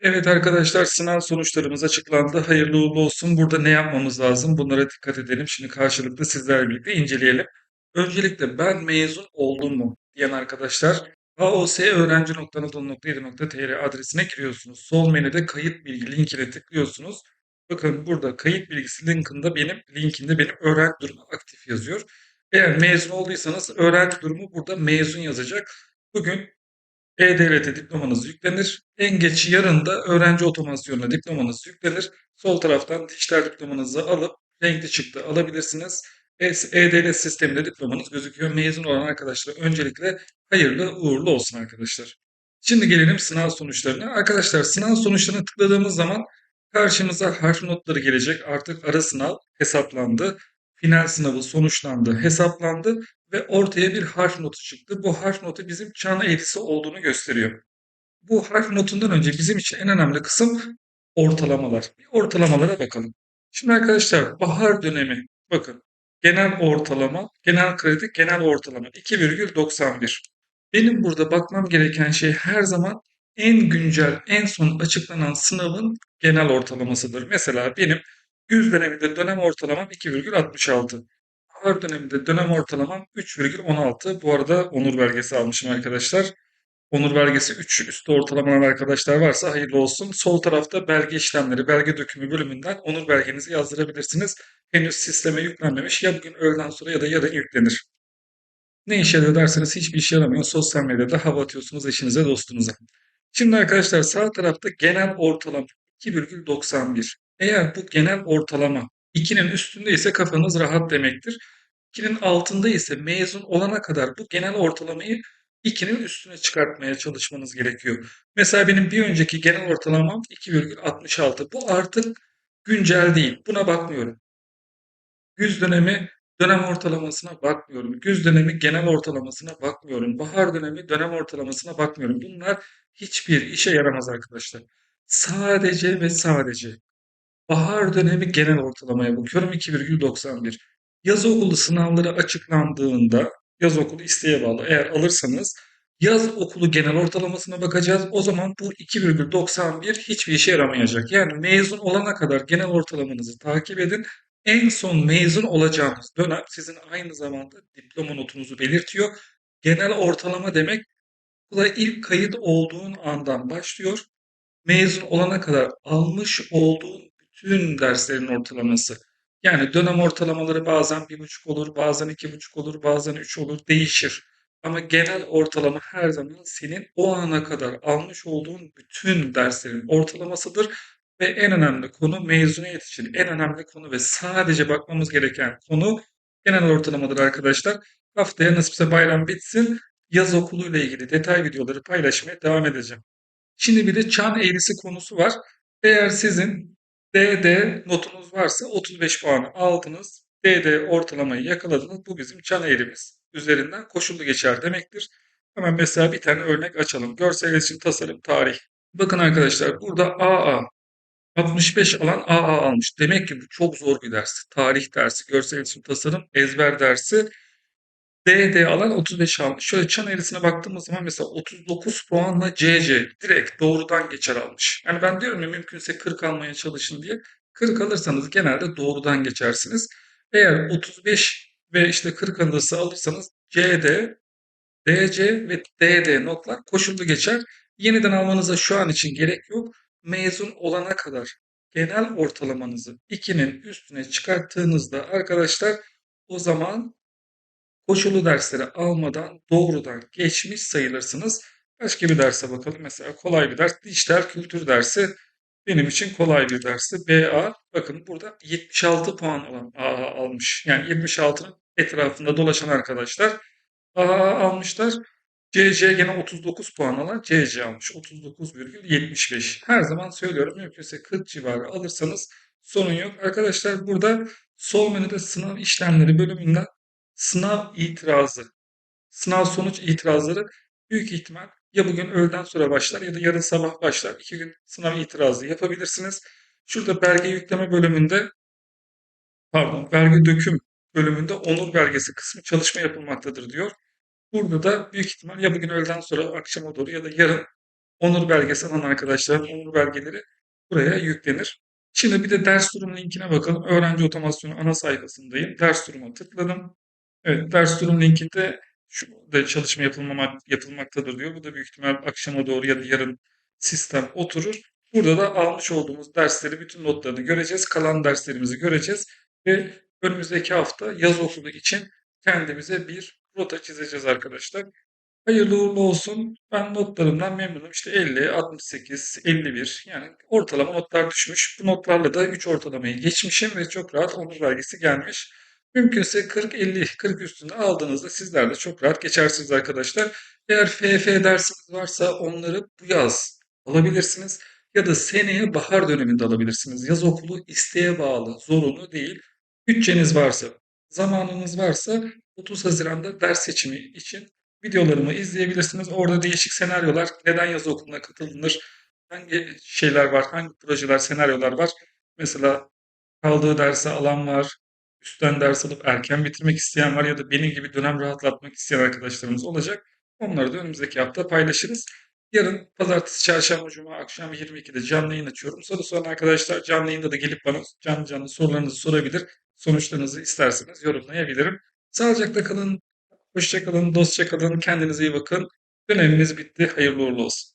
Evet arkadaşlar sınav sonuçlarımız açıklandı. Hayırlı uğurlu olsun. Burada ne yapmamız lazım? Bunlara dikkat edelim. Şimdi karşılıklı sizlerle birlikte inceleyelim. Öncelikle ben mezun oldum mu diyen arkadaşlar aosöğrenci.anadolu.7.tr adresine giriyorsunuz. Sol menüde kayıt bilgi linkine tıklıyorsunuz. Bakın burada kayıt bilgisi linkinde benim linkinde benim öğrenci durumu aktif yazıyor. Eğer mezun olduysanız öğrenci durumu burada mezun yazacak. Bugün e-Devlet'e diplomanız yüklenir. En geç yarın da öğrenci otomasyonuna diplomanız yüklenir. Sol taraftan dijital diplomanızı alıp renkli çıktı alabilirsiniz. E- E-Devlet sisteminde diplomanız gözüküyor. Mezun olan arkadaşlar öncelikle hayırlı uğurlu olsun arkadaşlar. Şimdi gelelim sınav sonuçlarına. Arkadaşlar sınav sonuçlarına tıkladığımız zaman karşımıza harf notları gelecek. Artık ara sınav hesaplandı. Final sınavı sonuçlandı, hesaplandı ve ortaya bir harf notu çıktı. Bu harf notu bizim çan eğrisi olduğunu gösteriyor. Bu harf notundan önce bizim için en önemli kısım ortalamalar. Bir ortalamalara bakalım. Şimdi arkadaşlar bahar dönemi bakın genel ortalama, genel kredi, genel ortalama 2,91. Benim burada bakmam gereken şey her zaman en güncel, en son açıklanan sınavın genel ortalamasıdır. Mesela benim güz döneminde dönem ortalamam 2,66. Bahar döneminde dönem ortalamam 3,16. Bu arada onur belgesi almışım arkadaşlar. Onur belgesi 3 üstü ortalamalar arkadaşlar varsa hayırlı olsun. Sol tarafta belge işlemleri, belge dökümü bölümünden onur belgenizi yazdırabilirsiniz. Henüz sisteme yüklenmemiş. Ya bugün öğleden sonra ya da yarın yüklenir. Ne işe yarıyor derseniz hiçbir işe yaramıyor. Sosyal medyada hava atıyorsunuz eşinize, dostunuza. Şimdi arkadaşlar sağ tarafta genel ortalama 2,91. Eğer bu genel ortalama 2'nin üstünde ise kafanız rahat demektir. 2'nin altında ise mezun olana kadar bu genel ortalamayı 2'nin üstüne çıkartmaya çalışmanız gerekiyor. Mesela benim bir önceki genel ortalamam 2,66. Bu artık güncel değil. Buna bakmıyorum. Güz dönemi dönem ortalamasına bakmıyorum. Güz dönemi genel ortalamasına bakmıyorum. Bahar dönemi dönem ortalamasına bakmıyorum. Bunlar hiçbir işe yaramaz arkadaşlar. Sadece ve sadece bahar dönemi genel ortalamaya bakıyorum 2,91. Yaz okulu sınavları açıklandığında yaz okulu isteğe bağlı. Eğer alırsanız yaz okulu genel ortalamasına bakacağız. O zaman bu 2,91 hiçbir işe yaramayacak. Yani mezun olana kadar genel ortalamanızı takip edin. En son mezun olacağınız dönem sizin aynı zamanda diploma notunuzu belirtiyor. Genel ortalama demek okula ilk kayıt olduğun andan başlıyor. Mezun olana kadar almış olduğun bütün derslerin ortalaması. Yani dönem ortalamaları bazen bir buçuk olur, bazen iki buçuk olur, bazen üç olur, değişir. Ama genel ortalama her zaman senin o ana kadar almış olduğun bütün derslerin ortalamasıdır. Ve en önemli konu mezuniyet için en önemli konu ve sadece bakmamız gereken konu genel ortalamadır arkadaşlar. Haftaya nasipse bayram bitsin. Yaz okuluyla ilgili detay videoları paylaşmaya devam edeceğim. Şimdi bir de çan eğrisi konusu var. Eğer sizin DD notunuz varsa 35 puanı aldınız. DD ortalamayı yakaladınız. Bu bizim çan eğrimiz. Üzerinden koşullu geçer demektir. Hemen mesela bir tane örnek açalım. Görsel iletişim tasarım tarih. Bakın arkadaşlar burada AA 65 alan AA almış. Demek ki bu çok zor bir ders. Tarih dersi, görsel iletişim tasarım, ezber dersi. DD alan 35 almış. Şöyle çan eğrisine baktığımız zaman mesela 39 puanla CC direkt doğrudan geçer almış. Yani ben diyorum ya mümkünse 40 almaya çalışın diye. 40 alırsanız genelde doğrudan geçersiniz. Eğer 35 ve işte 40 arası alırsanız CD, DC ve DD notlar koşullu geçer. Yeniden almanıza şu an için gerek yok. Mezun olana kadar genel ortalamanızı 2'nin üstüne çıkarttığınızda arkadaşlar o zaman koşulu dersleri almadan doğrudan geçmiş sayılırsınız. Başka bir derse bakalım. Mesela kolay bir ders. Dijital kültür dersi benim için kolay bir dersi. BA bakın burada 76 puan alan AA almış. Yani 76'nın etrafında dolaşan arkadaşlar AA almışlar. CC gene 39 puan alan CC almış. 39,75. Her zaman söylüyorum mümkünse 40 civarı alırsanız sorun yok. Arkadaşlar burada sol menüde sınav işlemleri bölümünden sınav itirazı, sınav sonuç itirazları büyük ihtimal ya bugün öğleden sonra başlar ya da yarın sabah başlar. İki gün sınav itirazı yapabilirsiniz. Şurada belge yükleme bölümünde pardon belge döküm bölümünde onur belgesi kısmı çalışma yapılmaktadır diyor. Burada da büyük ihtimal ya bugün öğleden sonra akşama doğru ya da yarın onur belgesi alan arkadaşların onur belgeleri buraya yüklenir. Şimdi bir de ders durum linkine bakalım. Öğrenci otomasyonu ana sayfasındayım. Ders duruma tıkladım. Evet, ders durum linkinde şu da çalışma yapılmamak, yapılmaktadır diyor. Bu da büyük ihtimal akşama doğru ya da yarın sistem oturur. Burada da almış olduğumuz dersleri, bütün notlarını göreceğiz. Kalan derslerimizi göreceğiz. Ve önümüzdeki hafta yaz okulu için kendimize bir rota çizeceğiz arkadaşlar. Hayırlı uğurlu olsun. Ben notlarımdan memnunum. İşte 50, 68, 51 yani ortalama notlar düşmüş. Bu notlarla da 3 ortalamayı geçmişim ve çok rahat onur belgesi gelmiş. Mümkünse 40-50, 40 üstünde aldığınızda sizler de çok rahat geçersiniz arkadaşlar. Eğer FF dersiniz varsa onları bu yaz alabilirsiniz ya da seneye bahar döneminde alabilirsiniz. Yaz okulu isteğe bağlı, zorunlu değil. Bütçeniz varsa, zamanınız varsa 30 Haziran'da ders seçimi için videolarımı izleyebilirsiniz. Orada değişik senaryolar, neden yaz okuluna katılınır, hangi şeyler var, hangi projeler, senaryolar var. Mesela kaldığı dersi alan var, üstten ders alıp erken bitirmek isteyen var ya da benim gibi dönem rahatlatmak isteyen arkadaşlarımız olacak. Onları da önümüzdeki hafta paylaşırız. Yarın pazartesi, çarşamba, cuma akşam 22'de canlı yayın açıyorum. Soru soran arkadaşlar canlı yayında da gelip bana canlı canlı sorularınızı sorabilir. Sonuçlarınızı isterseniz yorumlayabilirim. Sağlıcakla kalın, hoşça kalın, dostça kalın, kendinize iyi bakın. Dönemimiz bitti. Hayırlı uğurlu olsun.